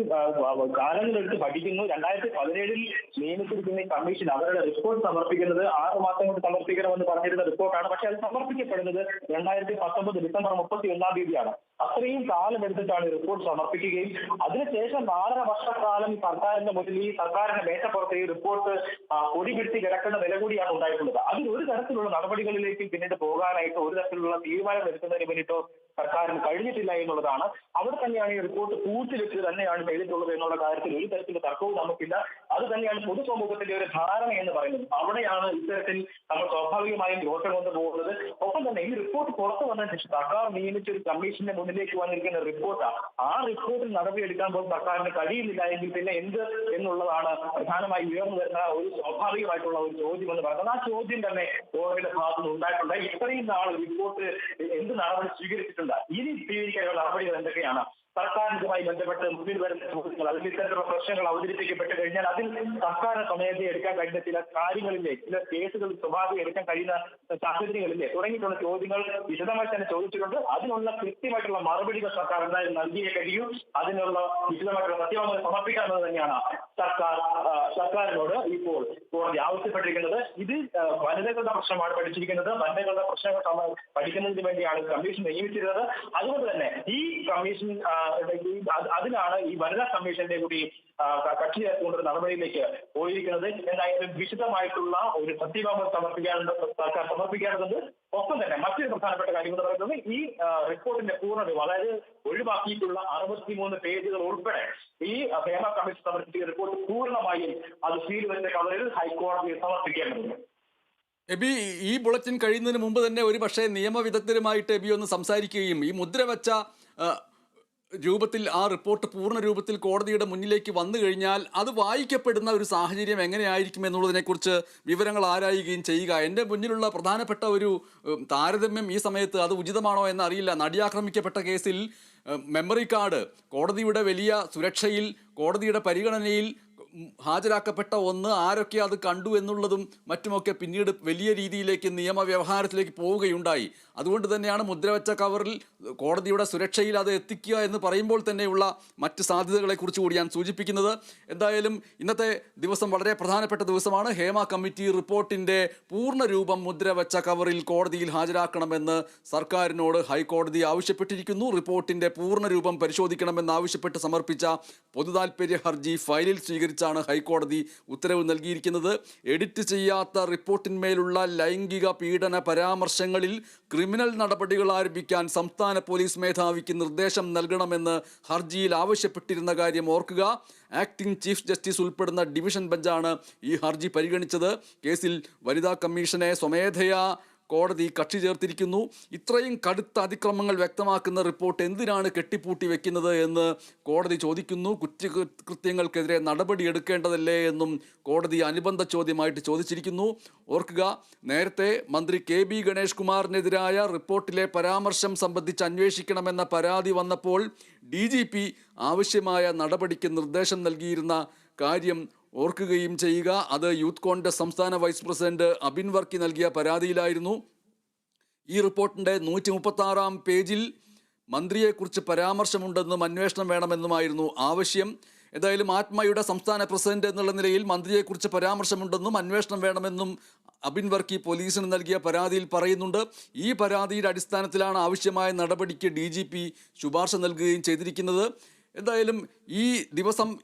കാലങ്ങളെടുത്ത് പഠിക്കുന്നു. രണ്ടായിരത്തി പതിനേഴിൽ നിയമിച്ചിരിക്കുന്ന ഈ കമ്മീഷൻ അവരുടെ റിപ്പോർട്ട് സമർപ്പിക്കുന്നത് ആറ് മാസം കൊണ്ട് സമർപ്പിക്കണമെന്ന് പറഞ്ഞിരുന്ന റിപ്പോർട്ടാണ് പക്ഷെ അത് സമർപ്പിക്കപ്പെടുന്നത് രണ്ടായിരത്തി പത്തൊമ്പത് ഡിസംബർ മുപ്പത്തി ഒന്നാം തീയതിയാണ്. അത്രയും കാലം എടുത്തിട്ടാണ് റിപ്പോർട്ട് സമർപ്പിക്കുകയും അതിനുശേഷം നാലര വർഷക്കാലം സർക്കാരിന്റെ മുന്നിൽ ഈ സർക്കാരിന്റെ മേശപ്പുറത്ത് ഈ റിപ്പോർട്ട് ആ, പൊടി കിടക്കുന്ന നില കൂടിയാണ് ഉണ്ടായിട്ടുള്ളത്. അതിൽ ഒരു തരത്തിലുള്ള നടപടികളിലേക്ക് പിന്നീട് പോകാനായിട്ടോ ഒരു തരത്തിലുള്ള തീരുമാനം എടുക്കുന്നതിന് വേണ്ടിയിട്ടോ സർക്കാരിന് കഴിഞ്ഞിട്ടില്ല എന്നുള്ളതാണ്. അവിടെ തന്നെയാണ് ഈ റിപ്പോർട്ട് പൂഴ്ത്തിവെച്ച് തന്നെയാണ് ചെയ്തിട്ടുള്ളത് എന്നുള്ള കാര്യത്തിൽ ഒരു തരത്തിലുള്ള തർക്കവും നമുക്കില്ല. അത് തന്നെയാണ് പൊതുസമൂഹത്തിന്റെ ഒരു ധാരണ എന്ന് പറയുന്നത്. അവിടെയാണ് ഇത്തരത്തിൽ നമ്മൾ സ്വാഭാവികമായും രോഷം കൊണ്ട് പോകുന്നത്. ഒപ്പം തന്നെ ഈ റിപ്പോർട്ട് പുറത്തു വന്നതിന് ശേഷം സർക്കാർ നിയമിച്ച ഒരു കമ്മീഷന്റെ മുന്നിലേക്ക് വന്നിരിക്കുന്ന റിപ്പോർട്ടാണ് ആ. റിപ്പോർട്ടിൽ നടപടിയെടുക്കാൻ പോലും സർക്കാരിന് കഴിയുന്നില്ല എങ്കിൽ പിന്നെ എന്ത് എന്നുള്ളതാണ് പ്രധാനമായി ഉയർന്നു വരുന്ന ഒരു സ്വാഭാവികമായിട്ടുള്ള ഒരു ചോദ്യം എന്ന് പറയുന്നത്. ആ ചോദ്യം തന്നെ ഗവൺമെന്റ് ഭാഗത്തുനിന്ന് ഉണ്ടായിട്ടുണ്ട്. ഇത്രയും നാൾ റിപ്പോർട്ട് എന്ത് നടപടി സ്വീകരിച്ചിട്ടുണ്ട് ഇനി സ്വീകരിക്കാനുള്ള നടപടികൾ എന്തൊക്കെയാണ്? സർക്കാരിനുമായി ബന്ധപ്പെട്ട് മുന്നിൽ വരുന്ന ചോദ്യങ്ങൾ അതിൽ ഇത്തരത്തിലുള്ള പ്രശ്നങ്ങൾ അവതരിപ്പിക്കപ്പെട്ട് കഴിഞ്ഞാൽ അതിൽ സർക്കാർ സ്വമേധയെ എടുക്കാൻ കഴിയുന്ന ചില കാര്യങ്ങളിലെ ചില കേസുകൾ സ്വഭാവം എടുക്കാൻ കഴിയുന്ന സാഹചര്യങ്ങളില്ലേ? തുടങ്ങിയിട്ടുള്ള ചോദ്യങ്ങൾ വിശദമായി തന്നെ ചോദിച്ചിട്ടുണ്ട്. അതിനുള്ള കൃത്യമായിട്ടുള്ള മറുപടികൾ സർക്കാർ എന്തായാലും നൽകിയേ കഴിയൂ. അതിനുള്ള വിശദമായിട്ടുള്ള സത്യവാങ്മൂലം സമർപ്പിക്കാമെന്ന് തന്നെയാണ് സർക്കാർ സർക്കാരിനോട് ഇപ്പോൾ കോടതി ആവശ്യപ്പെട്ടിരിക്കുന്നത്. ഇത് വനിതകളുടെ പ്രശ്നമാണ് പഠിച്ചിരിക്കുന്നത്. വനിതകളുടെ പ്രശ്നങ്ങൾ പഠിക്കുന്നതിന് വേണ്ടിയാണ് കമ്മീഷൻ നിയമിച്ചിരുന്നത്. അതുകൊണ്ട് തന്നെ ഈ കമ്മീഷൻ അതിനാണ് ഈ വനിതാ കമ്മീഷന്റെ കൂടി കക്ഷി ചേർത്തുകൊണ്ട് ഒരു നടപടിയിലേക്ക് പോയിരിക്കുന്നത്. എന്തായാലും വിശദമായിട്ടുള്ള ഒരു സത്യവാങ്മൂലം സമർപ്പിക്കാനുണ്ട് സർക്കാർ സമർപ്പിക്കേണ്ടതുണ്ട് ഒപ്പം തന്നെ മറ്റൊരു പ്രധാനപ്പെട്ട കാര്യം എന്ന് പറയുന്നത് ഈ റിപ്പോർട്ടിന്റെ പൂർണത അതായത് ഒഴിവാക്കിയിട്ടുള്ള അറുപത്തിമൂന്ന് പേജുകൾ ഉൾപ്പെടെ ഈ ഹേമ കമ്മീഷൻ സമർപ്പിച്ച റിപ്പോർട്ട് പൂർണമായും അത് വെച്ച കവറിൽ ഹൈക്കോടതി സമർപ്പിക്കേണ്ടതുണ്ട്. എബി ഈ ബുള്ളറ്റിൻ കഴിയുന്നതിന് മുമ്പ് തന്നെ ഒരു പക്ഷേ നിയമവിദഗ്ധരുമായിട്ട് എബി ഒന്ന് സംസാരിക്കുകയും ഈ മുദ്ര വെച്ച രൂപത്തിൽ ആ റിപ്പോർട്ട് പൂർണ രൂപത്തിൽ കോടതിയുടെ മുന്നിലേക്ക് വന്നു കഴിഞ്ഞാൽ അത് വായിക്കപ്പെടുന്ന ഒരു സാഹചര്യം എങ്ങനെയായിരിക്കും എന്നുള്ളതിനെക്കുറിച്ച് വിവരങ്ങൾ ആരായുകയും ചെയ്യുക. എന്റെ മുന്നിലുള്ള പ്രധാനപ്പെട്ട ഒരു താരതമ്യം ഈ സമയത്ത് അത് ഉചിതമാണോ എന്ന് അറിയില്ല നടിയാക്രമിക്കപ്പെട്ട കേസിൽ മെമ്മറി കാർഡ് കോടതിയുടെ വലിയ സുരക്ഷയിൽ കോടതിയുടെ പരിഗണനയിൽ ഹാജരാക്കപ്പെട്ട ഒന്ന് ആരൊക്കെ അത് കണ്ടു എന്നുള്ളതും മറ്റുമൊക്കെ പിന്നീട് വലിയ രീതിയിലേക്ക് നിയമവ്യവഹാരത്തിലേക്ക് പോവുകയുണ്ടായി. അതുകൊണ്ട് തന്നെയാണ് മുദ്രവെച്ച കവറിൽ കോടതിയുടെ സുരക്ഷയിൽ അത് എത്തിക്കുക എന്ന് പറയുമ്പോൾ തന്നെയുള്ള മറ്റ് സാധ്യതകളെക്കുറിച്ച് കൂടി ഞാൻ സൂചിപ്പിക്കുന്നത്. എന്തായാലും ഇന്നത്തെ ദിവസം വളരെ പ്രധാനപ്പെട്ട ദിവസമാണ്. ഹേമ കമ്മിറ്റി റിപ്പോർട്ടിന്റെ പൂർണ രൂപം മുദ്രവെച്ച കവറിൽ കോടതിയിൽ ഹാജരാക്കണമെന്ന് സർക്കാരിനോട് ഹൈക്കോടതി ആവശ്യപ്പെട്ടിരിക്കുന്നു. റിപ്പോർട്ടിന്റെ പൂർണ രൂപം പരിശോധിക്കണമെന്ന് ആവശ്യപ്പെട്ട് സമർപ്പിച്ച പൊതുതാൽപര്യ ഹർജി ഫയലിൽ സ്വീകരിച്ചാണ് ഹൈക്കോടതി ഉത്തരവ് നൽകിയിരിക്കുന്നത്. എഡിറ്റ് ചെയ്യാത്ത റിപ്പോർട്ടിന്മേലുള്ള ലൈംഗിക പീഡന പരാമർശങ്ങളിൽ ക്രിമിനൽ നടപടികൾ ആരംഭിക്കാൻ സംസ്ഥാന പോലീസ് മേധാവിക്ക് നിർദ്ദേശം നൽകണമെന്ന് ഹർജിയിൽ ആവശ്യപ്പെട്ടിരുന്ന കാര്യം ഓർക്കുക. ആക്ടിംഗ് ചീഫ് ജസ്റ്റിസ് ഉൾപ്പെടുന്ന ഡിവിഷൻ ബെഞ്ചാണ് ഈ ഹർജി പരിഗണിച്ചത്. കേസിൽ വനിതാ കമ്മീഷനെ സ്വമേധയാ കോടതി കക്ഷി ചേർത്തിരിക്കുന്നു. ഇത്രയും കടുത്ത അതിക്രമങ്ങൾ വ്യക്തമാക്കുന്ന റിപ്പോർട്ട് എന്തിനാണ് കെട്ടിപ്പൂട്ടി വെക്കുന്നത് എന്ന് കോടതി ചോദിക്കുന്നു. കുറ്റകൃത്യങ്ങൾക്കെതിരെ നടപടി എടുക്കേണ്ടതല്ലേ എന്നും കോടതി അനുബന്ധ ചോദ്യമായിട്ട് ചോദിച്ചിരിക്കുന്നു. ഓർക്കുക നേരത്തെ മന്ത്രി കെ ബി ഗണേഷ് കുമാറിനെതിരായ റിപ്പോർട്ടിലെ പരാമർശം സംബന്ധിച്ച് അന്വേഷിക്കണമെന്ന പരാതി വന്നപ്പോൾ ഡി ആവശ്യമായ നടപടിക്ക് നിർദ്ദേശം നൽകിയിരുന്ന കാര്യം ഓർക്കുകയും ചെയ്യുക. അത് യൂത്ത് കോൺഗ്രസ് സംസ്ഥാന വൈസ് പ്രസിഡന്റ് അബിൻ വർക്കി നൽകിയ പരാതിയിലായിരുന്നു. ഈ റിപ്പോർട്ടിന്റെ നൂറ്റി മുപ്പത്താറാം പേജിൽ മന്ത്രിയെക്കുറിച്ച് പരാമർശമുണ്ടെന്നും അന്വേഷണം വേണമെന്നുമായിരുന്നു ആവശ്യം. എന്തായാലും ആത്മയുടെ സംസ്ഥാന പ്രസിഡന്റ് എന്നുള്ള നിലയിൽ മന്ത്രിയെക്കുറിച്ച് പരാമർശമുണ്ടെന്നും അന്വേഷണം വേണമെന്നും അബിൻ വർക്കി പോലീസിന് നൽകിയ പരാതിയിൽ പറയുന്നുണ്ട്. ഈ പരാതിയുടെ അടിസ്ഥാനത്തിലാണ് ആവശ്യമായ നടപടിക്ക് ഡി ശുപാർശ നൽകുകയും ചെയ്തിരിക്കുന്നത്. എന്തായാലും ഈ ദിവസം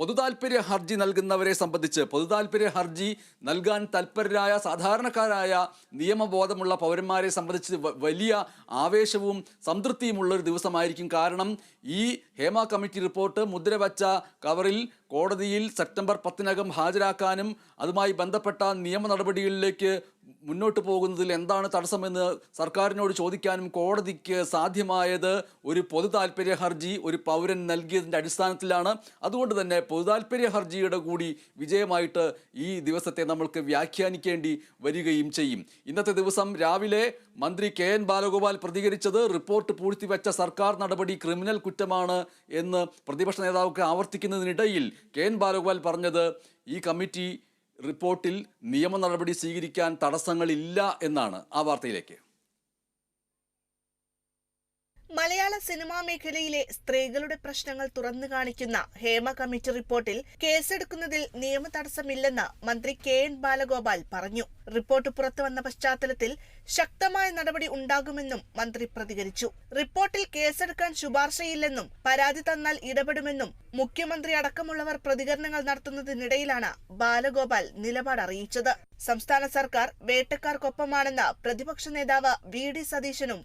പൊതുതാൽപര്യ ഹർജി നൽകുന്നവരെ സംബന്ധിച്ച് പൊതുതാൽപര്യ ഹർജി നൽകാൻ തൽപരരായ സാധാരണക്കാരായ നിയമബോധമുള്ള പൗരന്മാരെ സംബന്ധിച്ച് വലിയ ആവേശവും സംതൃപ്തിയുമുള്ള ഒരു ദിവസമായിരിക്കും. കാരണം ഈ ഹേമ കമ്മിറ്റി റിപ്പോർട്ട് മുദ്രവച്ച കവറിൽ കോടതിയിൽ സെപ്റ്റംബർ പത്തിനകം ഹാജരാക്കാനും അതുമായി ബന്ധപ്പെട്ട നിയമ നടപടികളിലേക്ക് മുന്നോട്ട് പോകുന്നതിൽ എന്താണ് തടസ്സമെന്ന് സർക്കാരിനോട് ചോദിക്കാനും കോടതിക്ക് സാധ്യമായത് ഒരു പൊതു താല്പര്യ ഹർജി ഒരു പൗരൻ നൽകിയതിന്റെ അടിസ്ഥാനത്തിലാണ്. അതുകൊണ്ട് തന്നെ പൊതു താല്പര്യ ഹർജിയുടെ കൂടി വിജയമായിട്ട് ഈ ദിവസത്തെ നമ്മൾക്ക് വ്യാഖ്യാനിക്കേണ്ടി വരികയും ചെയ്യും. ഇന്നത്തെ ദിവസം രാവിലെ മന്ത്രി കെ എൻ ബാലഗോപാൽ പ്രതികരിച്ചത് റിപ്പോർട്ട് പൂഴ്ത്തിവെച്ച സർക്കാർ നടപടി ക്രിമിനൽ കുറ്റമാണ് എന്ന് പ്രതിപക്ഷ നേതാവ് ആവർത്തിക്കുന്നതിനിടയിൽ കെ എൻ ബാലഗോപാൽ പറഞ്ഞത് ഈ കമ്മിറ്റി റിപ്പോർട്ടിൽ നിയമ നടപടി സ്വീകരിക്കാൻ തടസ്സങ്ങളില്ല എന്നാണ് ആ വാർത്തയിലേക്ക് മലയാള സിനിമാ മേഖലയിലെ സ്ത്രീകളുടെ പ്രശ്നങ്ങൾ തുറന്നു കാണിക്കുന്ന ഹേമ കമ്മിറ്റി റിപ്പോർട്ടിൽ കേസെടുക്കുന്നതിൽ നിയമ തടസ്സമില്ലെന്ന് മന്ത്രി കെ എൻ ബാലഗോപാൽ പറഞ്ഞു. റിപ്പോർട്ട് പുറത്തുവന്ന പശ്ചാത്തലത്തിൽ ശക്തമായ നടപടി ഉണ്ടാകുമെന്നും മന്ത്രി പ്രതികരിച്ചു. റിപ്പോർട്ടിൽ കേസെടുക്കാൻ ശുപാർശയില്ലെന്നും പരാതി തന്നാൽ ഇടപെടുമെന്നും മുഖ്യമന്ത്രി അടക്കമുള്ളവർ പ്രതികരണങ്ങൾ നടത്തുന്നതിനിടയിലാണ് ബാലഗോപാൽ നിലപാട് അറിയിച്ചത്. സംസ്ഥാന സർക്കാർ വേട്ടക്കാർക്കൊപ്പമാണെന്ന് പ്രതിപക്ഷ നേതാവ് വി ഡി സതീശനും